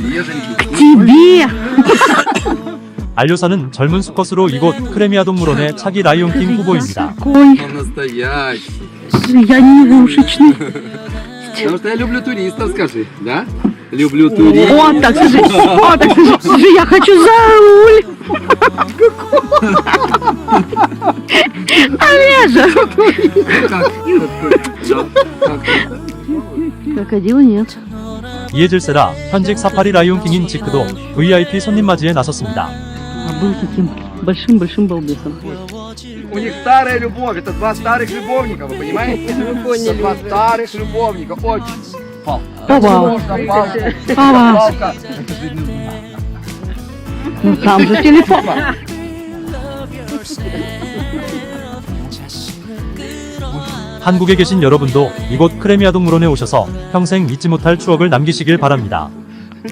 Неженький. Тебе! 안료사는 젊은 수컷으로 이곳 크레미아 동물원의 차기 라이온킹 후보입니다. Какой Он настоящий. я невушечный. Потому что я люблю туристов, скажи, да? Люблю туристов. Вот так скажи, вот так скажи, скажи, я хочу за руль. Олежа! Крокодила нет. 이해질세라 현직 사파리 라이온킹인 지크도 VIP 손님 맞이에 나섰습니다. А был таким большим-большим балбесом. У них старая любовь, это два старых любовника, вы понимаете? Это два старых любовника, очень. Папа, папа, Палка. ну там же телефон. 한국에 계신 여러분도 이곳 크레미아 동물원에 오셔서 평생 잊지 못할 추억을 남기시길 바랍니다.